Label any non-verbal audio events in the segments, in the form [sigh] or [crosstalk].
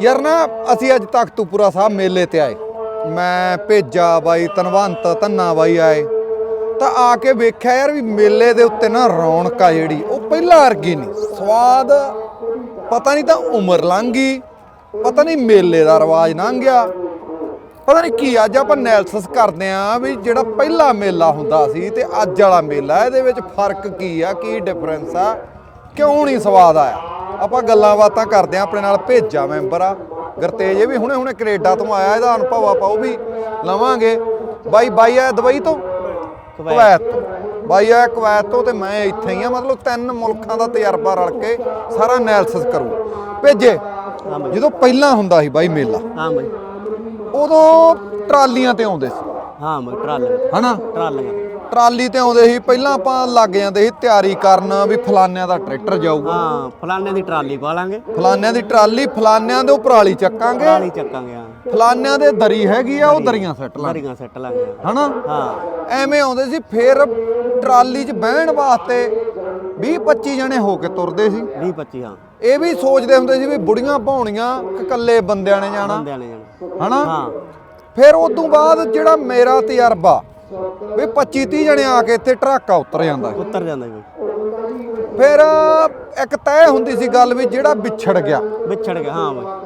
ਯਾਰ ਨਾ, ਅਸੀਂ ਅੱਜ ਤਖਤੂਪੁਰਾ ਸਾਹਿਬ ਮੇਲੇ ਤੇ ਆਏ। ਮੈਂ ਭੇਜਾ ਬਾਈ ਤਨਵੰਤ ਧੰਨਾ ਬਾਈ ਆਏ। ਤਾਂ ਆ ਕੇ ਵੇਖਿਆ ਯਾਰ ਵੀ ਮੇਲੇ ਦੇ ਉੱਤੇ ਨਾ ਰੌਣਕ ਆ ਜਿਹੜੀ, ਉਹ ਪਹਿਲਾਂ ਵਰਗੀ ਨਹੀਂ। ਸਵਾਦ, ਪਤਾ ਨਹੀਂ ਤਾਂ ਉਮਰ ਲੰਘ ਗਈ, ਪਤਾ ਨਹੀਂ ਮੇਲੇ ਦਾ ਰਿਵਾਜ ਲੰਘ ਗਿਆ। ਪਤਾ ਨਹੀਂ ਕੀ ਅੱਜ ਆਪਾਂ ਐਨਾਲਿਸਿਸ ਕਰਦੇ ਆਂ ਵੀ ਜਿਹੜਾ ਪਹਿਲਾ ਮੇਲਾ ਹੁੰਦਾ ਸੀ ਤੇ ਅੱਜ ਵਾਲਾ ਮੇਲਾ, ਇਹਦੇ ਵਿੱਚ ਫ਼ਰਕ ਕੀ ਆ, ਕੀ ਡਿਫਰੈਂਸ ਆ? ਕਿਉਂ ਨਹੀਂ ਸਵਾਦ ਆਇਆ? ਆਪਾਂ ਗੱਲਾਂ ਬਾਤਾਂ ਕਰਦੇ ਆਂ ਆਪਣੇ ਨਾਲ ਭੇਜਾ ਮੈਂਬਰ ਆ ਗੁਰਤੇਜ ਇਹ ਵੀ ਹੁਣੇ ਹੁਣੇ ਕੈਨੇਡਾ ਤੋਂ ਆਇਆ ਇਹਦਾ ਅਨੁਭਵ ਆਪਾਂ ਉਹ ਵੀ ਲਵਾਂਗੇ। ਬਾਈ ਬਾਈ ਆਇਆ ਦੁਬਈ ਤੋਂ? ਕੁਵੈਤ। ਤੋਂ। ਬਾਈ ਆਇਆ ਕੁਵੈਤ ਤੋਂ ਤੇ ਮੈਂ ਇੱਥੇ ਹੀ ਆ ਮਤਲਬ ਤਿੰਨ ਮੁਲਕਾਂ ਦਾ ਤਜਰਬਾ ਰਲ ਕੇ ਸਾਰਾ ਐਨਾਲਿਸਿਸ ਕਰੂ। ਭੇਜੇ। ਜਦੋਂ ਪਹਿਲਾਂ ਹੁੰਦਾ ਸੀ ਬਾਈ ਮੇਲਾ ਹਾਂ ਬਾਈ। ਉਦੋਂ ਟਰਾਲੀਆਂ ਤੇ ਆਉਂਦੇ ਸੀ। ਹਾਂ ਬਾਈ ਟਰਾਲੀਆਂ। ਹਨਾ? ਟਰਾਲੀਆਂ। ਟਰਾਲੀ ਤੇ ਆਉਂਦੇ ਸੀ ਪਹਿਲਾਂ ਆਪਾਂ ਲੱਗ ਜਾਂਦੇ ਸੀ ਤਿਆਰੀ ਕਰਨ ਵੀ ਫਲਾਨਿਆਂ ਦਾ ਟਰੈਕਟਰ ਜਾਊਗਾ। ਹਾਂ ਫਲਾਣੇ ਦੀ ਟਰਾਲੀ ਪਾ ਲਾਂਗੇ ਫਲਾਨਿਆਂ ਦੀ ਟਰਾਲੀ ਫਲਾਨਿਆਂ ਦੇ ਵਾਲੀ ਚੱਕਾਂਗੇ। ਟਰਾਲੀ ਚੱਕਾਂਗੇ ਹਾਂ। ਫਲਾਨਿਆਂ ਦੇ ਦਰੀ ਹੈਗੀ ਆ ਉਹ ਦਰੀਆਂ ਸੱਟ ਲਾਂਗੇ। ਦਰੀਆਂ ਸੱਟ ਲਾਂਗੇ ਹਨਾ? ਹਾਂ। ਐਵੇਂ ਆਉਂਦੇ ਸੀ ਫਿਰ ਟਰਾਲੀ 'ਚ ਬਹਿਣ ਵਾਸਤੇ 20 25 ਜਣੇ ਹੋ ਕੇ ਤੁਰਦੇ ਸੀ। 20 25 ਹਾਂ। ਇਹ ਵੀ ਸੋਚਦੇ ਹੁੰਦੇ ਸੀ ਵੀ ਬੁੜੀਆਂ ਭਾਉਣੀਆਂ ਇਕੱਲੇ ਬੰਦਿਆਂ ਨੇ ਜਾਣਾ। ਬੰਦਿਆਂ ਨੇ ਜਾਣਾ। ਹਨਾ? ਹਾਂ। ਫਿਰ ਉਸ ਤੋਂ ਬਾਅਦ ਜਿਹੜਾ ਮੇਰਾ ਤਜਰਬਾ ਵੀ 25 30 ਜਣੇ ਆ ਕੇ ਇੱਥੇ ਟਰੱਕਾ ਉਤਰ ਜਾਂਦਾ। ਉੱਤਰ ਜਾਂਦਾ ਬਾਈ ਫਿਰ ਇੱਕ ਤੈਅ ਹੁੰਦੀ ਸੀ ਗੱਲ ਵੀ ਜਿਹੜਾ ਵਿਛੜ ਗਿਆ। ਵਿਛੜ ਗਿਆ ਹਾਂ ਬਾਈ।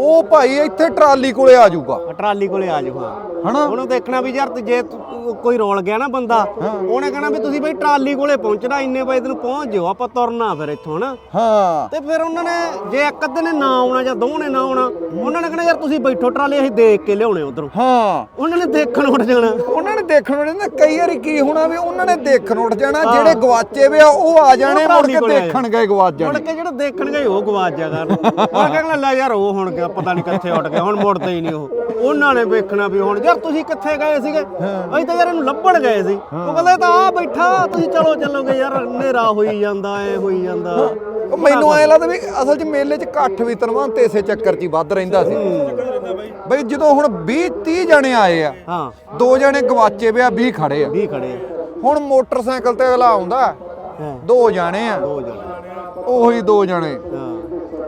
ਉਹ ਭਾਈ ਇੱਥੇ ਟਰਾਲੀ ਕੋਲੇ ਆ ਜਾਊਗਾ। ਟਰਾਲੀ ਕੋਲੇ ਆ ਜਾਓ ਹਾਂ। ਹਨਾ? ਉਹਨੂੰ ਦੇਖਣਾ ਵੀ ਯਾਰ ਤੇ ਜੇ ਤੂੰ- ਤੂੰ ਕੋਈ ਰੋਲ ਗਿਆ ਨਾ ਬੰਦਾ ਉਹਨੇ ਕਹਿਣਾ ਵੀ ਤੁਸੀਂ ਬਈ ਟਰਾਲੀ ਕੋਲੇ ਪਹੁੰਚਣਾ ਇੰਨੇ ਵਜੇ ਤੈਨੂੰ ਪਹੁੰਚ ਜਿਓ ਆਪਾਂ ਤੁਰਨਾ ਫਿਰ ਇੱਥੋਂ ਹਨਾ? ਹਾਂ। ਤੇ ਫਿਰ ਉਹਨਾਂ ਨੇ ਜੇ ਇੱਕ ਅੱਧੇ ਨੇ ਨਾ ਆਉਣਾ ਜਾਂ ਦੋ ਨੇ ਨਾ ਆਉਣਾ ਉਹਨਾਂ ਨੇ ਕਹਿਣਾ ਯਾਰ ਤੁਸੀਂ ਬੈਠੋ ਟਰਾਲੀ ਅਸੀਂ ਦੇਖ ਕੇ ਲਿਆਉਣੇ ਉਧਰੋਂ। ਹਾਂ। ਉਹਨਾਂ ਨੇ ਦੇਖਣ ਉੱਠ ਜਾਣਾ। ਉਹਨਾਂ ਨੇ ਦੇਖਣ ਨੂੰ ਨਾ ਕਈ ਵਾਰੀ ਕੀ ਹੋਣਾ ਵੀ ਉਹਨਾਂ ਨੇ ਦੇਖਣ ਉੱਠ ਜਾਣਾ ਜਿਹੜੇ ਗਵਾਚੇ ਵੇ ਆ ਉਹ ਆ ਜਾਣੇ ਮੁੜ ਟਰਾਲੀ ਕੇ ਕੋਲੇ ਆ ਦੇਖਣ ਗਏ ਗਵਾਚ ਮੁੜ ਜਾਣੇ ਕੇ ਜਿਹੜਾ ਦੇਖਣ ਗਏ ਉਹ ਗਵਾਚ ਜਾ ਕਰਨ ਉਹ ਕਹਿਣਾ ਲੈ ਯਾਰ ਉਹ ਹੁਣ ਗਿਆ ਪਤਾ ਨਹੀਂ ਕਿੱਥੇ ਉੱਡ ਗਿਆ ਹੁਣ ਮੁੜਦੇ ਹੀ ਨਹੀਂ ਉਹ। ਉਹਨਾਂ ਨੇ ਵੇਖਣਾ ਵੀ ਹੁਣ ਯਾਰ ਤੁਸੀਂ ਕਿੱਥੇ ਗਏ ਸੀਗੇ? ਅਸੀਂ ਤਾਂ ਯਾਰ ਇਹਨੂੰ ਲੱਭਣ ਗਏ ਸੀ। ਉਹ ਕਹਿੰਦਾ ਇਹ ਤਾਂ ਆ ਬੈਠਾ ਤੁਸੀਂ ਚਲੋ ਚੱਲੋਗੇ ਯਾਰ ਹਨੇਰਾ ਹੋਈ ਜਾਂਦਾ ਐ ਹੋਈ ਜਾਂਦਾ। ਉਹ ਮੈਨੂੰ ਐ ਲੱਗਦਾ ਵੀ ਅਸਲ 'ਚ ਮੇਲੇ 'ਚ ਇਕੱਠ ਵੀ ਤਨਵਾਂ ਤੇ ਇਸੇ ਚੱਕਰ 'ਚ ਹੀ ਵੱਧ ਰਹਿੰਦਾ ਸੀ। ਬਈ ਜਦੋਂ ਹੁਣ 20 30 ਜਣੇ ਆਏ ਆ ਹਾਂ। ਦੋ ਜਣੇ ਗਵਾਚੇ ਵੇ ਆ 20 ਖੜੇ ਆ। ਵੀ ਖੜੇ ਆ। ਹੁਣ ਮੋਟਰਸਾਈਕਲ ਤੇ ਅਗਲਾ ਆਉਂਦਾ ਦੋ ਜਾਣੇ ਆ। ਦੋ ਜਣੇ। ਉਹੀ ਦੋ ਜਣੇ। ਹਾਂ।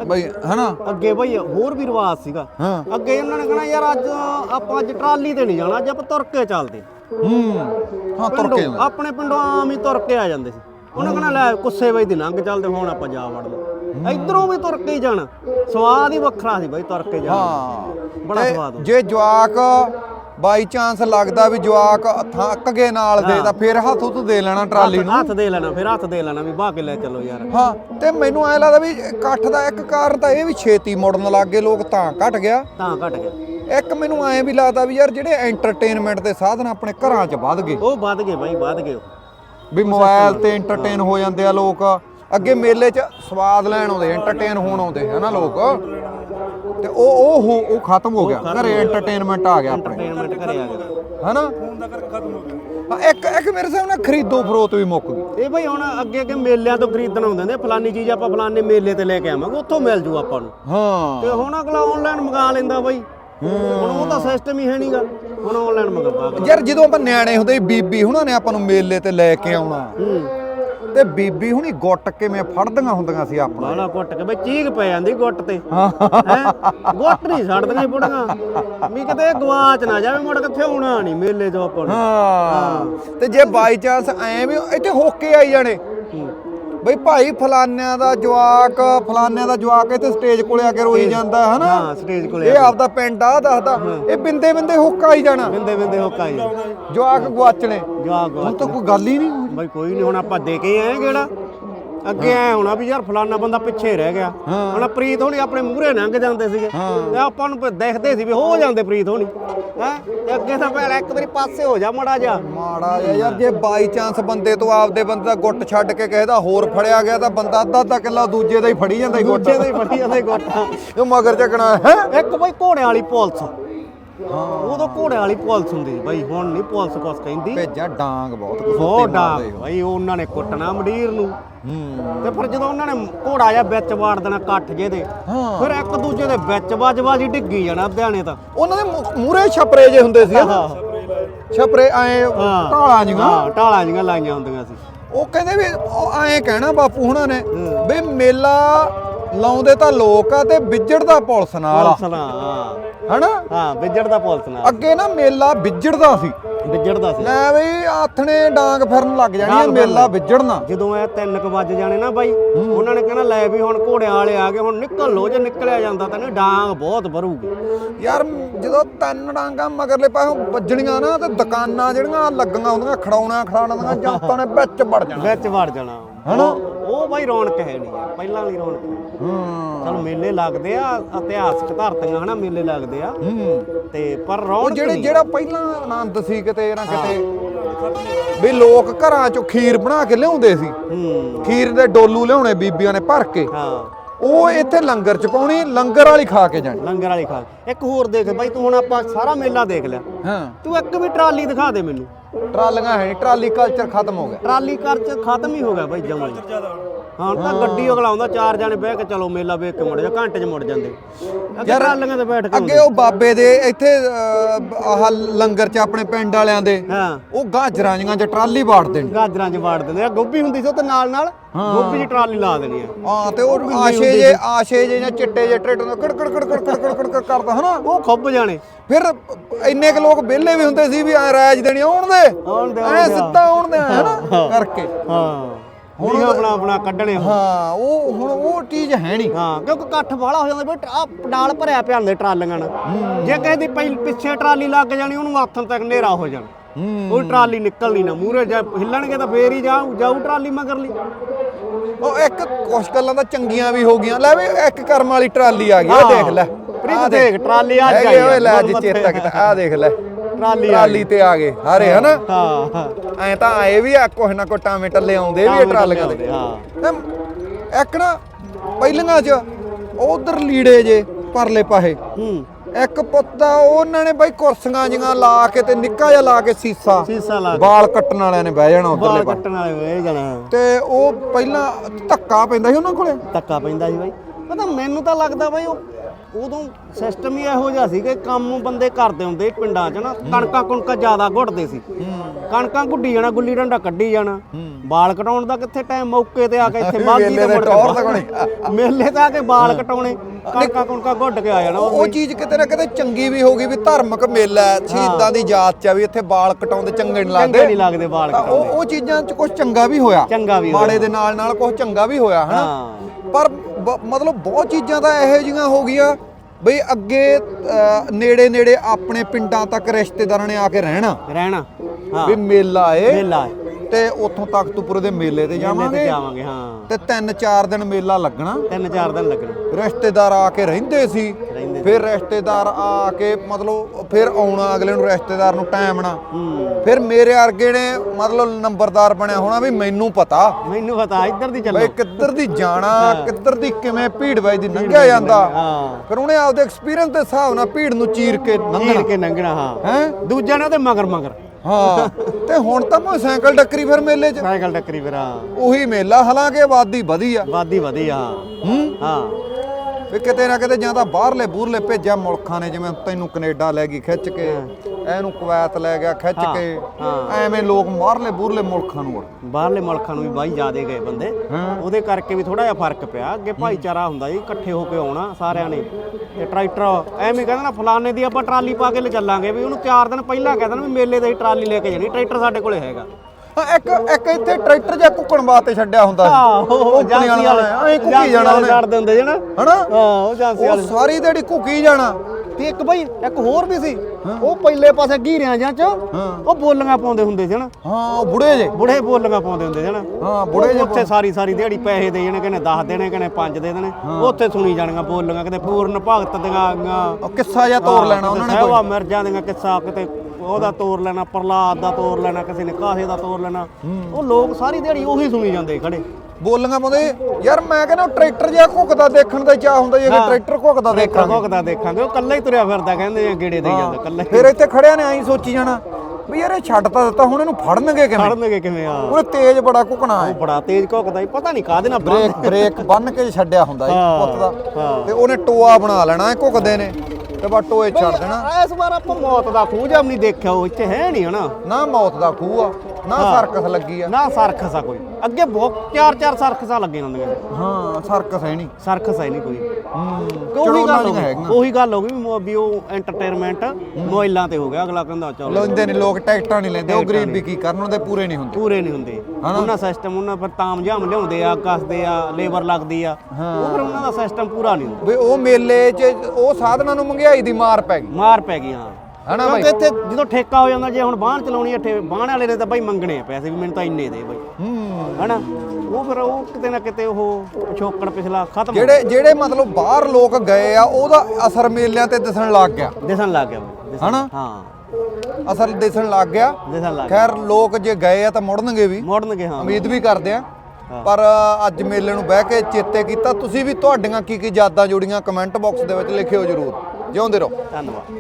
ਬਈ ਹਨਾ? ਅੱਗੇ ਬਈ ਹੋਰ ਵੀ ਰਿਵਾਜ ਸੀਗਾ। ਹਾਂ। ਅੱਗੇ ਉਹਨਾਂ ਨੇ ਕਹਣਾ ਯਾਰ ਅੱਜ ਆਪਾਂ ਅੱਜ ਟਰਾਲੀ ਤੇ ਨਹੀਂ ਜਾਣਾ ਅੱਜ ਆਪਾਂ ਤੁਰ ਕੇ ਚੱਲਦੇ ਹੂੰ। ਹਾਂ। ਤੁਰ ਕੇ ਪਿੰਡੋਂ- ਆਪਣੇ ਪਿੰਡੋਂ ਆਮ ਹੀ ਤੁਰ ਕੇ ਆ ਜਾਂਦੇ ਸੀ। ਉਹਨਾਂ ਕਹਣਾ ਲੈ ਕੁੱਸੇ ਵਜੇ ਦੀ ਲੰਘ ਚੱਲਦੇ ਹੁਣ ਆਪਾਂ ਜਾ ਵੜਦੇ ਇਧਰੋਂ ਵੀ ਤੁਰ ਕੇ ਹੀ ਜਾਣਾ। ਸਵਾਦ ਹੀ ਵੱਖਰਾ ਸੀ ਬਈ ਤੁਰ ਕੇ ਜਾਣਾ। ਹਾਂ। ਬੜਾ ਤੇ ਸਵਾਦ ਹੁੰਦਾ। ਜੇ ਜਵਾਕ ਬਾਈ ਚਾਂਸ ਲੱਗਦਾ ਵੀ ਜਵਾਕ ਥੱਕ ਗਏ ਨਾਲ ਦੇ ਤਾਂ ਫਿਰ ਹੱਥ ਉੱਤ ਦੇ ਲੈਣਾ ਟਰਾਲੀ ਨੂੰ। ਹੱਥ ਦੇ ਲੈਣਾ ਫਿਰ ਹੱਥ ਦੇ ਲੈਣਾ ਵੀ ਬਾਹ ਕੇ ਲੈ ਚੱਲੋ ਯਾਰ। ਹਾਂ ਤੇ ਮੈਨੂੰ ਐ ਲੱਗਦਾ ਵੀ ਇਕੱਠ ਦਾ ਇੱਕ ਕਾਰਨ ਤਾਂ ਇਹ ਵੀ ਛੇਤੀ ਮੁੜਨ ਲੱਗ ਗਏ ਲੋਕ ਤਾਂ ਘਟ ਗਿਆ। ਤਾਂ ਘਟ ਗਿਆ। ਇੱਕ ਮੈਨੂੰ ਐ ਵੀ ਲੱਗਦਾ ਵੀ ਯਾਰ ਜਿਹੜੇ ਐਂਟਰਟੇਨਮੈਂਟ ਦੇ ਸਾਧਨ ਆਪਣੇ ਘਰਾਂ 'ਚ ਵੱਧ ਗਏ। ਉਹ ਵੱਧ ਗਏ ਬਾਈ ਵੱਧ ਗਏ। ਵੀ ਮੋਬਾਈਲ ਤੇ ਐਂਟਰਟੇਨ ਹੋ ਜਾਂਦੇ ਆ ਲੋਕ। ਅੱਗੇ ਮੇਲੇ 'ਚ ਸਵਾਦ ਲੈਣ ਆਉਂਦੇ ਐਂਟਰਟੇਨ ਹੋਣ ਆਉਂਦੇ ਹਨਾ ਲੋਕ। ਤੇ ਉਹ ਉਹ ਹੋ- ਉਹ ਖਤਮ ਹੋ ਗਿਆ। ਘਰੇ ਐਂਟਰਟੇਨਮੈਂਟ ਆ ਗਿਆ ਆਪਣੇ। Entertainment ਘਰੇ ਆ ਗਿਆ। ਹਨਾ? ਹਾਂ, ਇੱਕ ਇੱਕ ਮੇਰੇ ਹਿਸਾਬ ਨਾਲ ਖਰੀਦੋ ਫਰੋਤ ਵੀ ਮੁੱਕ ਗਈ। ਇਹ ਬਈ ਹੁਣ ਅੱਗੇ ਅੱਗੇ ਮੇਲਿਆਂ ਤੋਂ ਖਰੀਦਣ ਆਉਂਦੇ ਨੇ। ਫਲਾਨੀ ਚੀਜ਼ ਆਪਾਂ ਫਲਾਨੇ ਮੇਲੇ ਤੇ ਲੈ ਕੇ ਆਵਾਂਗੇ। ਉੱਥੋਂ ਮਿਲ ਜੂ ਆਪਾਂ ਨੂੰ। ਹਾਂ। ਤੇ ਹੁਣ ਅਗਲਾ ਆਨਲਾਈਨ ਮੰਗਾ ਲੈਂਦਾ ਬਾਈ। ਹੁਣ ਉਹ ਤਾਂ ਸਿਸਟਮ ਹੀ ਹੈ ਨਹੀਂਗਾ ਹੁਣ ਆਨਲਾਈਨ ਮੰਗਵਾ ਅਗਲਾ। ਯਾਰ ਜਦੋਂ ਆਪਾਂ ਨਿਆਣੇ ਹੁੰਦੇ ਸੀ ਬੀਬੀ ਹੁਣਾਂ ਨੇ ਆਪਾਂ ਨੂੰ ਮੇਲੇ ਤੇ ਲੈ ਕੇ ਆਉਣਾ। ਹੂੰ। ਤੇ ਬੀਬੀ ਹੁਣੀ ਗੁੱਟ ਕਿਵੇਂ ਫੜਦੀਆਂ ਹੁੰਦੀਆਂ ਸੀ ਆਪਣਾ? ਬਾਲਾ ਕੁੱਟ ਕੇ ਬਈ ਚੀਕ ਪੈ ਜਾਂਦੀ ਗੁੱਟ ਤੇ। ਹੈ। ਗੁੱਟ ਨਹੀਂ ਛੱਡਦੀਆਂ ਬੁੜੀਆਂ। ਵੀ ਕਿਤੇ ਗਵਾਚ ਨਾ ਜਾਵੇ ਮੁੜ ਕਿੱਥੇ ਆਉਣਾ ਨਹੀਂ ਮੇਲੇ ਤੋਂ ਆਪਾਂ ਨੂੰ ਹਾਂ। ਤੇ ਜੇ ਬਾਈ ਚਾਂਸ ਐ ਵੀ ਇੱਥੇ ਹੋ ਕੇ ਆਈ ਜਾਣੇ। ਬਈ ਭਾਈ ਫਲਾਨਿਆਂ ਦਾ ਜਵਾਕ ਫਲਾਨਿਆਂ ਦਾ ਜਵਾਕ ਇੱਥੇ ਸਟੇਜ ਕੋਲੇ ਆ ਕੇ ਰੋਈ ਜਾਂਦਾ ਹਨਾ? ਹਾਂ ਸਟੇਜ ਕੋਲੇ ਇਹ ਆਪਦਾ ਪਿੰਡ ਆ ਦੱਸਦਾ। ਇਹ ਬਿੰਦੇ ਬਿੰਦੇ ਹੁੱਕ ਆਈ ਜਾਣਾ। ਬਿੰਦੇ ਬਿੰਦੇ ਹੋਕਾ ਹੀ ਜਵਾਕ ਗਵਾਚਣੇ ਜਾ ਹੁਣ ਤਾਂ ਕੋਈ ਗੱਲ ਹੀ ਨਹੀਂ। ਬਈ ਕੋਈ ਨਹੀਂ ਹੁਣ ਆਪਾਂ ਦੇ ਕੇ ਆਏ ਕਿਹੜਾ ਅੱਗੇ ਐ ਹੋਣਾ ਵੀ ਯਾਰ ਫਲਾਨਾ ਬੰਦਾ ਪਿੱਛੇ ਰਹਿ ਗਿਆ। ਹੁਣ ਪ੍ਰੀਤ ਹੋਣੀ ਆਪਣੇ ਮੂਹਰੇ ਲੰਘ ਜਾਂਦੇ ਸੀਗੇ। ਤੇ ਆਪਾਂ ਨੂੰ ਦੇਖਦੇ ਸੀ ਵੀ ਹੋ ਜਾਂਦੇ ਪ੍ਰੀਤ ਹੋਣੀ। ਹੈ? ਤੇ ਅੱਗੇ ਤਾਂ ਪਹਿਲਾਂ ਇੱਕ ਵਾਰੀ ਪਾਸੇ ਹੋ ਜਾ ਮੜਾ ਜਾ ਮਾੜਾ ਜਿਹਾ ਯਾਰ ਜੇ ਬਾਈ ਚਾਂਸ ਬੰਦੇ ਤੋਂ ਆਪਦੇ ਬੰਦੇ ਦਾ ਗੁੱਟ ਛੱਡ ਕੇ ਕਿਸੇ ਦਾ ਹੋਰ ਫੜਿਆ ਗਿਆ ਤਾਂ ਬੰਦਾ ਅੱਧਾ ਅੱਧਾ ਕਿੱਲਾ ਦੂਜੇ ਦਾ ਹੀ ਫੜੀ ਜਾਂਦਾ ਹੀ ਗੁੱਟ। ਦੂਜੇ ਦੇ ਫੜੀ ਜਾਂਦੇ ਗੋਟਾ। ਇਹ ਮਗਰ ਚੱਕਣਾ ਹੈ? ਇੱਕ ਬਈ ਘੋੜਿਆਂ ਵਾਲੀ ਪੁਲਿਸ। ਹਾਂ। ਉਦੋਂ ਘੋੜਿਆਂ ਵਾਲੀ ਪੁਲਿਸ ਹੁੰਦੀ ਸੀ ਬਈ ਹੁਣ ਨਹੀਂ ਪੁਲਿਸ ਕੁਛ ਕਹਿੰਦੀ। ਭੇਜਾ ਡਾਂਗ ਬਹੁਤ ਉਹ ਕਸੂਤੇ ਡਾ ਮਾਰਦੇ ਬਈ ਉਹਨਾਂ ਨੇ ਕੁੱਟਣਾ ਮੰਡੀਰ ਨੂੰ। ਹੂੰ। ਤੇ ਫਿਰ ਜਦੋਂ ਉਹਨਾਂ ਨੇ ਘੋੜਾ ਜਾਂ ਵਿੱਚ ਵਾੜ ਦੇਣਾ ਕੱਠ ਜੇ ਦੇ ਹਾਂ। ਫਿਰ ਇੱਕ ਦੂਜੇ ਦੇ ਵਿੱਚ ਵੱਜ ਹੀ ਡਿੱਗੀ ਜਾਣਾ ਅਧਿਆਣੇ ਤਾਂ। ਉਹਨਾਂ ਦੇ ਮੂਰੇ ਛਪਰੇ ਜੇ ਹੁੰਦੇ ਸੀ ਹਾਂ। ਛਪਰੇ ਐ ਹਾਂ। ਢਾਲਾਂ ਜਿਹੀਆਂ। ਹਾਂ ਢਾਲਾਂ ਜੀਆਂ ਲਾਈਆਂ ਹੁੰਦੀਆਂ ਸੀ। ਉਹ ਕਹਿੰਦੇ ਵੀ ਐਂ ਕਹਿਣਾ ਬਾਪੂ ਹੁਣਾਂ ਨੇ ਵੀ ਮੇਲਾ ਲਾਉਂਦੇ ਤਾਂ ਲੋਕ ਆ ਤੇ ਵਿਜੜਦਾ ਪੁਲਿਸ ਨਾਲ ਆ। ਪੁਲਿਸ ਨਾਲ ਹਾਂ। ਹਨਾ? ਹਾਂ ਵਿਜੜਦਾ ਪੁਲਿਸ ਨਾਲ। ਅੱਗੇ ਨਾ ਮੇਲਾ ਵਿਜੜਦਾ ਸੀ। ਵਿਜੜਦਾ ਸੀ। ਲੈ ਬਈ ਆਥਣੇ ਡਾਂਗ ਫਿਰਨ ਲੱਗ ਜਾਣੀ ਆ ਮੇਲਾ ਵਿਜੜਨਾ। ਜਦੋਂ ਇਹ 3 ਵੱਜ ਜਾਣੇ ਨਾ ਬਾਈ ਉਹਨਾਂ ਨੇ ਕਹਿਣਾ ਲੈ ਵੀ ਹੁਣ ਘੋੜਿਆਂ ਵਾਲੇ ਆ ਗਏ ਹੁਣ ਨਿਕਲ ਲੋ ਜੇ ਨਿਕਲਿਆ ਜਾਂਦਾ ਤਾਂ ਨਹੀਂ ਡਾਂਗ ਬਹੁਤ ਭਰੂਗੀ। ਯਾਰ ਜਦੋਂ ਤਿੰਨ ਡਾਂਗਾ ਮਗਰਲੇ ਪਾਸੋਂ ਵੱਜਣੀਆਂ ਨਾ ਤੇ ਦੁਕਾਨਾਂ ਜਿਹੜੀਆਂ ਲੱਗੀਆਂ ਹੁੰਦੀਆਂ ਖੜਾਉਣਾ ਖੜਾਉਣਾ ਦੀਆਂ ਜਨਤਾ ਨੇ ਵਿੱਚ ਵੜ ਜਾਣਾ। ਵਿੱਚ ਵੜ ਜਾਣਾ। ਹਨਾ? ਬਾਈ ਰੌਣਕ ਹੈ ਨਹੀਂ ਯਾਰ ਪਹਿਲਾਂ ਵਾਲੀ ਰੌਣਕ ਨਹੀਂ। ਹੂੰ। ਚਲ ਮੇਲੇ ਲੱਗਦੇ ਆ ਇਤਿਹਾਸਕ ਧਰਤੀਆਂ ਹਨਾ ਮੇਲੇ ਲੱਗਦੇ ਆ। ਹੂੰ। ਤੇ ਪਰ ਉਹ ਰੌਣਕ ਜਿਹੜੇ ਨਹੀਂ। ਜਿਹੜਾ ਪਹਿਲਾਂ ਆਨੰਦ ਸੀ ਕਿਤੇ ਨਾ ਕਿਤੇ ਵੀ ਲੋਕ ਘਰਾਂ ਚੋਂ ਖੀਰ ਬਣਾ ਕੇ ਲਿਆਉਂਦੇ ਸੀ। ਹੂੰ। ਖੀਰ ਦੇ ਡੋਲੂ ਲਿਆਉਣੇ ਬੀਬੀਆਂ ਨੇ ਭਰ ਕੇ। ਹਾਂ। ਉਹ ਇੱਥੇ ਲੰਗਰ ਚ ਪਾਉਣੀ ਲੰਗਰ ਵਾਲੀ ਖਾ ਕੇ ਜਾਣੀ। ਲੰਗਰ ਵਾਲੀ ਖਾ ਇੱਕ ਹੋਰ ਦੇਖ ਬਾਈ ਤੂੰ ਹੁਣ ਆਪਾਂ ਸਾਰਾ ਮੇਲਾ ਦੇਖ ਲਿਆ। ਹਾਂ। ਤੂੰ ਇੱਕ ਵੀ ਟਰਾਲੀ ਦਿਖਾ ਦੇ ਮੈਨੂੰ। ਟਰਾਲੀਆਂ ਹੈ ਟਰਾਲੀ ਕਲਚਰ ਖਤਮ ਹੋ ਗਿਆ। ਟਰਾਲੀ ਕਰ ਚ ਖਤਮ ਹੀ ਹੋ ਗਿਆ ਬਾਈ ਜਮਾਂ ਹੀ। ਹਾਂ ਤਾਂ ਗੱਡੀ ਅਗਲਾ ਆਉਂਦਾ ਚਾਰ ਜਾਣੇ ਬਹਿ ਕੇ ਚਲੋ ਮੇਲਾ ਵੇਖ ਕੇ ਮੁੜ ਜਾ ਘੰਟੇ ਚ ਮੁੜ ਜਾਂਦੇ। ਅੱਗੇ ਯਾਰ, ਟਰਾਲੀਆਂ ਤੇ ਬੈਠ ਕੇ ਅੱਗੇ ਉਹ ਬਾਬੇ ਦੇ ਇੱਥੇ ਅਹ, ਆਹ ਲੰਗਰ ਚ ਆਪਣੇ ਪਿੰਡ ਵਾਲਿਆਂ ਦੇ ਹਾਂ। ਉਹ ਗਾਜਰਾਂ ਜੀਆਂ ਚ ਟਰਾਲੀ ਬਾੜ ਦੇਣੀ। ਗਾਜਰਾਂ ਚ ਵਾੜ ਦਿੰਦੇ ਆ ਗੋਭੀ ਹੁੰਦੀ ਸੀ ਉਹ ਤੇ ਨਾਲ ਨਾਲ ਗੋਭੀ ਦੀ ਟਰਾਲੀ ਲਾ ਦੇਣੀ ਆ। ਹਾਂ ਤੇ ਉਹ ਆਸ਼ੇ ਜੇ ਆਸ਼ੇ ਜੇ ਜਾਂ ਚਿੱਟੇ ਜੇ ਟਰੇਟਰ ਨੂੰ ਕੜ ਕੜ ਕੜ ਕੜ ਕੜ ਕੜ ਕੜ ਕੜ ਕਰਦਾ ਹਨਾ? ਉਹ ਖੁੱਬ ਜਾਣੇ। ਫਿਰ ਇੰਨੇ ਕੁ ਲੋਕ ਵਿਹਲੇ ਵੀ ਹੁੰਦੇ ਸੀ ਵੀ ਐ ਰਾਜ ਦੇਣੀ ਆਉਣ ਦੇ। ਆਉਣ ਦੇ, ਐ ਆਉਣ ਦੇ, ਸਿੱਧਾ ਆਉਣ ਦੇ ਹਨਾ? ਕਰਕੇ। ਹਾਂ। ਹੁਣ ਆਪਣਾ ਆਪਣਾ ਕੱਢਣੇ। ਹਾਂ ਉਹ ਹੁਣ ਉਹ ਚੀਜ਼ ਹੈ ਨਹੀਂ। ਹਾਂ। ਕਿਉਂਕਿ ਇਕੱਠ ਵਾਲਾ ਹੋ ਜਾਂਦਾ ਬਈ ਆ ਪਡਾਲ ਭਰਿਆ ਪਿਆ ਹੁੰਦੇ ਟਰਾਲੀਆਂ ਨਾਲ। ਜੇ ਕਿਸੇ ਦੀ ਪਹਿਲ ਪਿੱਛੇ ਟਰਾਲੀ ਲੱਗ ਜਾਣੀ ਉਹਨੂੰ ਹੱਥਾਂ ਤੱਕ ਹਨੇਰਾ ਹੋ ਜਾਣਾ। ਹੂੰ। ਕੋਈ ਟਰਾਲੀ ਨਿਕਲਣੀ ਨਾ ਮੂਰੇ ਜਾ ਹਿੱਲਣਗੇ ਤਾਂ ਫੇਰ ਹੀ ਜਾਊ ਜਾਊ ਟਰਾਲੀ ਮਗਰਲੀ ਉਹ ਇੱਕ ਕੁਛ ਗੱਲਾਂ ਤਾਂ ਚੰਗੀਆਂ ਵੀ ਹੋ ਗਈਆਂ। ਲੈ ਵੀ ਇੱਕ ਕਰਮ ਵਾਲੀ ਟਰਾਲੀ ਆ ਗਈ ਉਹ ਦੇਖ ਲੈ। ਪ੍ਰੀਤ ਆਹ ਦੇਖ, ਟਰਾਲੀ ਅੱਜ ਹੈਗੇ ਆ, ਓਏ ਲੈ ਅੱਜ ਚੇਤਾ ਕੀਤਾ ਆ ਦੇਖ ਲੈ। ਟਰਾਲੀ ਆ ਟਰਾਲੀ ਤੇ ਆ ਗਏ। ਹਾਰੇ ਹਨਾ? ਹਾਂ ਹਾਂ। ਐ ਤਾਂ ਆਏ ਵੀ ਆ ਕੁਛ ਨਾ ਕੋ ਟਾਵੇਂ ਟੱਲੇ ਆਉਂਦੇ ਵੀ ਇਹ ਟਰਾਲੀਆਂ ਤੇ। ਹਾਂ। ਇੱਕ ਨਾ ਪਹਿਲੀਆਂ ਚ ਉਧਰ ਲੀੜੇ ਜੇ ਪਰਲੇ ਪਾਹੇ ਹੂੰ। ਇੱਕ ਪੁੱਤਾ ਉਹਨਾਂ ਨੇ ਬਾਈ ਕੁਰਸੀਆਂ ਜੀਆਂ ਲਾ ਕੇ ਤੇ ਨਿੱਕਾ ਜਿਹਾ ਲਾ ਕੇ ਸੀਸਾ। ਸੀਸਾ ਲਾ ਕੇ। ਵਾਲ ਕੱਟਣ ਵਾਲਿਆਂ ਨੇ ਬਹਿ ਜਾਣਾ ਉਧਰਲੇ ਪਾਸੇ। ਕੱਟਣ ਵਾਲੇ ਵੇ ਜਾਣਾ। ਤੇ ਉਹ ਪਹਿਲਾਂ ਧੱਕਾ ਪੈਂਦਾ ਸੀ ਉਹਨਾਂ ਕੋਲੇ? ਧੱਕਾ ਪੈਂਦਾ ਸੀ ਬਾਈ। ਪਤਾ ਮੈਨੂੰ ਤਾਂ ਲੱਗਦਾ ਬਾਈ ਉਹ ਉਦੋਂ ਸਿਸਟਮ ਹੀ ਇਹੋ ਜਿਹਾ ਸੀ ਕਿ ਕੰਮ ਬੰਦੇ ਕਰਦੇ ਹੁੰਦੇ ਸੀ ਪਿੰਡਾਂ 'ਚ ਨਾ ਕਣਕਾਂ ਕੁਣਕਾਂ ਜ਼ਿਆਦਾ ਘੁੱਟਦੇ ਸੀ। ਕਣਕਾਂ ਗੁੱਡੀ ਜਾਣਾ ਗੁੱਲੀ ਡੰਡਾ ਕੱਢੀ ਜਾਣਾ। ਬਾਲ ਕਟਾਉਣ ਦਾ ਕਿੱਥੇ ਟਾਈਮ ਮੌਕੇ ਤੇ ਆ ਕੇ ਇੱਥੇ [laughs] ਮਾਝੀ ਦੇ ਮੁੜ ਕੇ ਮੇਲੇ ਤੇ ਆ ਕੇ ਬਾਲ ਕਟਾਉਣੇ। ਕਣਕਾਂ ਕੁਣਕਾਂ ਗੁੱਡ ਕੇ ਆ ਜਾਣਾ ਉਹ ਚੀਜ਼ ਕਿਤੇ ਨਾ ਕਿਤੇ ਚੰਗੀ ਵੀ ਹੋ ਗਈ ਵੀ ਧਾਰਮਿਕ ਮੇਲਾ ਹੈ। ਸ਼ਹੀਦਾਂ ਦੀ ਯਾਦ ਚ ਆ ਵੀ ਇੱਥੇ ਵਾਲ ਕਟਾਉਂਦੇ ਚੰਗੇ ਨਹੀਂ ਚੰਗੇ ਲੱਗਦੇ ਨਹੀਂ ਲੱਗਦੇ ਬਾਲ ਕਟਾਉਂਦੇ। ਉਹ ਚੀਜ਼ਾਂ ਚ ਕੁਝ ਚੰਗਾ ਵੀ ਹੋਇਆ। ਚੰਗਾ ਵੀ ਹੋਇਆ। ਮਾੜੇ ਦੇ ਨਾਲ ਨਾਲ ਕੁਝ ਚੰਗਾ ਵੀ ਹੋਇਆ ਹਨਾ? ਪਰ ਮਤਲਬ ਬਹੁਤ ਚੀਜ਼ਾਂ ਤਾਂ ਇਹੋ ਜਿਹੀਆਂ ਹੋ ਗਈਆਂ ਬਈ ਅੱਗੇ ਨੇੜੇ ਨੇੜੇ ਆਪਣੇ ਪਿੰਡਾਂ ਤੱਕ ਰਿਸ਼ਤੇਦਾਰਾਂ ਨੇ ਆ ਕੇ ਰਹਿਣਾ। ਰਹਿਣਾ ਹਾਂ। ਵੀ ਮੇਲਾ ਏ। ਮੇਲਾ। ਤੇ ਉੱਥੋਂ ਤਖਤਪੁਰ ਦੇ ਮੇਲੇ ਤੇ ਮੇਲੇ ਤੇ ਜਾਵਾਂਗੇ। ਜਾਵਾਂਗੇ ਹਾਂ। ਤੇ 3-4 ਦਿਨ ਮੇਲਾ ਲੱਗਣਾ। ਤਿੰਨ ਚਾਰ ਦਿਨ ਲੱਗਣੇ। ਰਿਸ਼ਤੇਦਾਰ ਆ ਕੇ ਰਹਿੰਦੇ ਸੀ। ਫਿਰ ਰਿਸ਼ਤੇਦਾਰ ਆ ਕੇ ਮਤਲਬ ਫਿਰ ਆਉਣਾ ਅਗਲੇ ਨੂੰ ਰਿਸ਼ਤੇਦਾਰ ਨੂੰ ਟਾਈਮ ਨਾ ਹੂੰ। ਫਿਰ ਮੇਰੇ ਵਰਗੇ ਨੇ ਮਤਲਬ ਨੰਬਰਦਾਰ ਬਣਿਆ ਹੋਣਾ ਵੀ ਮੈਨੂੰ ਪਤਾ। ਮੈਨੂੰ ਪਤਾ ਇੱਧਰ ਦੀ ਚੱਲੋ। ਬਈ ਕਿੱਧਰ ਦੀ ਜਾਣਾ ਕਿੱਧਰ ਦੀ ਕਿਵੇਂ ਭੀੜ ਵਾਈ ਦੀ ਲੰਘਿਆ ਜਾਂਦਾ। ਫਿਰ ਉਹਨੇ ਆਪਦੇ ਐਕਸਪੀਰੀਅੰਸ ਦੇ ਹਿਸਾਬ ਨਾਲ ਭੀੜ ਨੂੰ ਚੀਰ ਕੇ ਚੀਰ ਲੰਘਣਾ। ਕੇ ਲੰਘਣਾ ਹਾਂ। ਹੈ? ਦੂਜਾ ਨਾ ਤੇ ਮਗਰ ਮਗਰ। ਹਾਂ। ਤੇ ਹੁਣ ਤਾਂ ਮੈਂ ਸਾਈਕਲ ਟੱਕਰੀ ਫਿਰ ਮੇਲੇ 'ਚ। ਸਾਈਕਲ ਟੱਕਰੀ ਫਿਰ ਹਾਂ। ਉਹੀ ਮੇਲਾ ਹਾਲਾਂਕਿ ਆਬਾਦੀ ਵਧੀ ਆ। ਵਾਦੀ ਵਧੀ ਹੂੰ? ਹਾਂ। ਵੀ ਕਿਤੇ ਨਾ ਕਿਤੇ ਜਾਂ ਤਾਂ ਬਾਹਰਲੇ ਬੂਰਲੇ ਭੇਜਿਆ ਮੁਲਕਾਂ ਨੇ ਜਿਵੇਂ ਤੈਨੂੰ ਕੈਨੇਡਾ ਲੈ ਗਈ ਖਿੱਚ ਕੇ ਇਹਨੂੰ ਕੁਵੈਤ ਲੈ ਗਿਆ ਖਿੱਚ ਕੇ। ਐਵੇਂ ਲੋਕ ਬਾਹਰਲੇ ਬੂਰਲੇ ਮੁਲਕਾਂ ਨੂੰ ਬਾਹਰਲੇ ਮੁਲਕਾਂ ਨੂੰ ਵੀ ਬਾਈ ਜ਼ਿਆਦੇ ਗਏ ਬੰਦੇ। ਉਹਦੇ ਕਰਕੇ ਵੀ ਥੋੜਾ ਜਿਹਾ ਫ਼ਰਕ ਪਿਆ ਅੱਗੇ ਭਾਈਚਾਰਾ ਹੁੰਦਾ ਜੀ ਇਕੱਠੇ ਹੋ ਕੇ ਆਉਣਾ ਸਾਰਿਆਂ ਨੇ ਤੇ ਟਰੈਕਟਰ ਐਵੇਂ ਕਹਿੰਦਾ ਨਾ ਫਲਾਣੇ ਦੀ ਆਪਾਂ ਟਰਾਲੀ ਪਾ ਕੇ ਲੈ ਚੱਲਾਂਗੇ ਵੀ ਉਹਨੂੰ 4 ਦਿਨ ਪਹਿਲਾਂ ਕਹਿ ਦੇਣਾ ਵੀ ਮੇਲੇ ਦੀ ਟਰਾਲੀ ਲੈ ਕੇ ਜਾਣੀ ਟਰੈਕਟਰ ਸਾਡੇ ਕੋਲੇ ਹੈਗਾ ਹਾਂ ਇੱਕ ਇੱਕ ਇੱਥੇ ਟਰੈਕਟਰ ਜਾਂ ਕੁੱਕਣ ਵਾਸਤੇ ਛੱਡਿਆ ਹੁੰਦਾ ਸੀ। ਆਹੋ ਕੁੱਕਣੀ ਜਾਂਸੀ ਵਾਲਾ। ਐਂ ਕੁੱਕੀ ਜਾਣਾ ਉਹਨੇ। ਛੱਡ ਦਿੰਦੇ ਜਣਾ ਹਨਾ? ਹਾਂ ਉਹ ਜਾਂਸੀ ਉਹ ਵਾਲੇ। ਸਾਰੀ ਦਿਹਾੜੀ ਕੁੱਕੀ ਜਾਣਾ। ਤੇ ਇੱਕ ਬਈ ਇੱਕ ਹੋਰ ਵੀ ਸੀ। ਉਹ ਪਹਿਲੇ ਪਾਸੇ ਘੀਰਿਆਂ ਜਾਂ ਚ ਉਹ ਬੋਲੀਆਂ ਪਾਉਂਦੇ ਹੁੰਦੇ ਸੀ ਨਾ। ਹਾਂ ਉਹ ਬੁੜੇ ਜੇ। ਬੁੜੇ ਬੋਲੀਆਂ ਪਾਉਂਦੇ ਹੁੰਦੇ ਸੀ ਨਾ। ਹਾਂ ਬੁੜੇ ਜੇ ਉੱਥੇ ਸਾਰੀ ਸਾਰੀ ਦਿਹਾੜੀ ਪੈਸੇ ਦੇ ਜਾਣੇ ਕਹਿੰਦੇ 10 ਦੇਣੇ ਕਹਿੰਦੇ 5 ਦੇ ਦੇਣੇ। ਉੱਥੇ ਸੁਣੀ ਜਾਣੀਆਂ ਬੋਲੀਆਂ ਕਿਤੇ ਪੂਰਨ ਭਗਤ ਦੀਆਂ ਉਹ ਕਿੱਸਾ ਜਾਂ ਤੋੜ ਲੈਣਾ ਉਹਨਾਂ ਨੇ ਸਹਿਵਾ ਮਿਰਜ਼ਾਂ ਦੀਆਂ ਕਿੱਸਾ ਕਿਤੇ ਉਹਦਾ ਤੋੜ ਲੈਣਾ ਪ੍ਰਲਾਦ ਦਾ ਤੋੜ ਲੈਣਾ ਕਿਸੇ ਨੇ ਕਾਸੇ ਦਾ ਤੋੜ ਲੈਣਾ। ਉਹ ਲੋਕ ਸਾਰੀ ਦਿਹਾੜੀ ਉਹੀ ਸੁਣੀ ਜਾਂਦੇ ਖੜੇ। ਬੋਲੀਆਂ ਪਾਉਂਦੇ ਯਾਰ ਮੈਂ ਕਹਿੰਦਾ ਟਰੈਕਟਰ ਜਿਹਾ ਘੁੱਕਦਾ ਦੇਖਣ ਦਾ ਚਾਹ ਹੁੰਦਾ ਜੇ ਕਿ ਟਰੈਕਟਰ ਘੁੱਕਦਾ ਦੇਖਾਂ ਭੁਗਦਾ ਦੇਖਾਂਗੇ ਉਹ ਕੱਲਾ ਹੀ ਤੁਰਿਆ ਫਿਰਦਾ ਕਹਿੰਦੇ ਆ ਗੇੜੇ ਦੇਈ ਜਾਂਦਾ ਕੱਲਾ ਹੀ। ਫਿਰ ਇੱਥੇ ਖੜਿਆ ਨੇ ਐਂ ਸੋਚੀ ਜਾਣਾ ਵੀ ਯਾਰ ਇਹ ਛੱਡ ਤਾਂ ਦਿੱਤਾ ਹੁਣ ਇਹਨੂੰ ਫੜਨਗੇ ਕਿਵੇਂ? ਫੜਨਗੇ ਕਿਵੇਂ ਆ ਉਹਨੇ ਤੇਜ਼ ਬੜਾ ਘੁਕਣਾ ਹੈ। ਬੜਾ ਤੇਜ਼ ਘੁੱਕਦਾ ਹੀ ਪਤਾ ਨਹੀਂ ਕਾਹਦੇ ਨਾਲ ਬ੍ਰੇਕ ਬ੍ਰੇਕ ਬੰਨ ਕੇ ਛੱਡਿਆ ਹੁੰਦਾ ਸੀ ਹਾਂ, ਪੁੱਤ ਦਾ। ਹਾਂ। ਤੇ ਉਹਨੇ ਟੋਆ ਬਣਾ ਲੈਣਾ ਇਹ ਘੁਕਦੇ ਨੇ। ਤੇ ਬਸ ਟੋਏ ਛੱਡ ਦੇਣਾ ਇਸ ਵਾਰ ਆਪਾਂ ਮੌਤ ਦਾ ਖੂਹ ਜਾਂ ਨਹੀਂ ਦੇਖਿਆ ਉਹ ਇੱਥੇ ਹੈ ਨਹੀਂ ਹਨਾ। ਨਾ ਮੌਤ ਦਾ ਖੂਹ ਆ ਨਾ ਸਰਕਸ ਲੱਗੀ ਆ। ਨਾ ਸਰਕਸ ਆ ਕੋਈ। ਅੱਗੇ ਬਹੁਤ ਚਾਰ ਚਾਰ ਸਰਕਸਾਂ ਲੱਗੇ ਹੁੰਦੀਆਂ। ਸੀ। ਹਾਂ ਸਰਕਸ ਹੈ ਨਹੀਂ। ਸਰਕਸ ਹੈ ਨਹੀਂ ਕੋਈ। ਹੂੰ ਉਹੀ ਗੱਲ ਹੋ ਗਈ ਉਹੀ ਗੱਲ ਹੋ ਗਈ ਵੀ ਮੋ- ਵੀ ਉਹ ਐਂਟਰਟੇਨਮੈਂਟ ਮੋਬਾਈਲਾਂ ਤੇ ਹੋ ਗਿਆ ਅਗਲਾ ਕਹਿੰਦਾ ਚਲੋ। ਲੈਂਦੇ ਨੇ ਲੋਕ ਟਿਕਟਾਂ ਨਹੀਂ ਲੈਂਦੇ ਉਹ ਗਰੀਬ ਵੀ ਕੀ ਕਰਨ ਉਹਦੇ ਪੂਰੇ ਨਹੀਂ ਹੁੰਦੇ। ਪੂਰੇ ਨਹੀਂ ਹੁੰਦੇ। ਉਹਨਾਂ ਸਿਸਟਮ ਉਹਨਾਂ ਪਰ ਤਾਮਝਾਮ ਲਿਆਉਂਦੇ ਆ ਕੱਸਦੇ ਆ ਲੇਬਰ ਲੱਗਦੀ ਆ। ਉਹ ਫਿਰ ਉਹਨਾਂ ਦਾ ਸਿਸਟਮ ਪੂਰਾ ਨਹੀਂ ਹੁੰਦਾ। ਵੀ ਉਹ ਮੇਲੇ 'ਚ ਉਹ ਸਾਧਨਾਂ ਨੂੰ ਮਹਿੰਗਾਈ ਦੀ ਮਾਰ ਪੈ ਗਈ। ਮਾਰ ਪੈ ਗਈ ਹਾਂ। ਹਨਾ ਕਿਉਂਕਿ ਇੱਥੇ ਜਦੋਂ ਠੇਕਾ ਹੋ ਜਾਂਦਾ ਜੇ ਹੁਣ ਬਾਹਣ ਚਲਾਉਣੀ ਇੱਥੇ ਬਾਹਣ ਵਾਲੇ ਨੇ ਤਾਂ ਬਾਈ ਮੰਗਣੇ ਆ ਪੈਸੇ ਵੀ ਮੈਨੂੰ ਤਾਂ ਇੰਨੇ ਦੇ ਬਾਈ। ਹੂੰ ਹਨਾ? ਉਹ ਫਿਰ ਉਹ ਕਿਤੇ ਨਾ ਕਿਤੇ ਉਹ ਪਿਛੋਕੜ ਪਿਛਲਾ ਖਤਮ ਹੋ ਜਿਹੜੇ ਜਿਹੜੇ ਮਤਲਬ ਬਾਹਰ ਲੋਕ ਗਏ ਆ ਉਹਦਾ ਅਸਰ ਮੇਲਿਆਂ ਤੇ ਦਿਸਣ ਲੱਗ ਗਿਆ। ਦਿਸਣ ਲੱਗ ਗਿਆ ਬਾਈ ਦਿਸਣ- ਹਨਾ? ਹਾਂ। ਅਸਰ ਦਿਸਣ ਲੱਗ ਗਿਆ। ਦਿਸਣ ਲੱਗ ਗਿਆ। ਖੈਰ ਲੋਕ ਜੇ ਗਏ ਆ ਤਾਂ ਮੁੜਨਗੇ ਵੀ। ਮੋੜਨਗੇ ਹਾਂ। ਉਮੀਦ ਵੀ ਕਰਦੇ ਆ। ਪਰ ਅੱਜ ਮੇਲੇ ਨੂੰ ਬਹਿ ਕੇ ਚੇਤੇ ਕੀਤਾ। ਤੁਸੀਂ ਵੀ ਤੁਹਾਡੀਆਂ ਕੀ ਕੀ ਯਾਦਾਂ ਜੁੜੀਆਂ ਕਮੈਂਟ ਬਾਕਸ ਦੇ ਵਿੱਚ ਲਿਖਿਓ ਜਰੂਰ। ਜਿਉਂਦੇ ਰਹੋ। ਧੰਨਵਾਦ।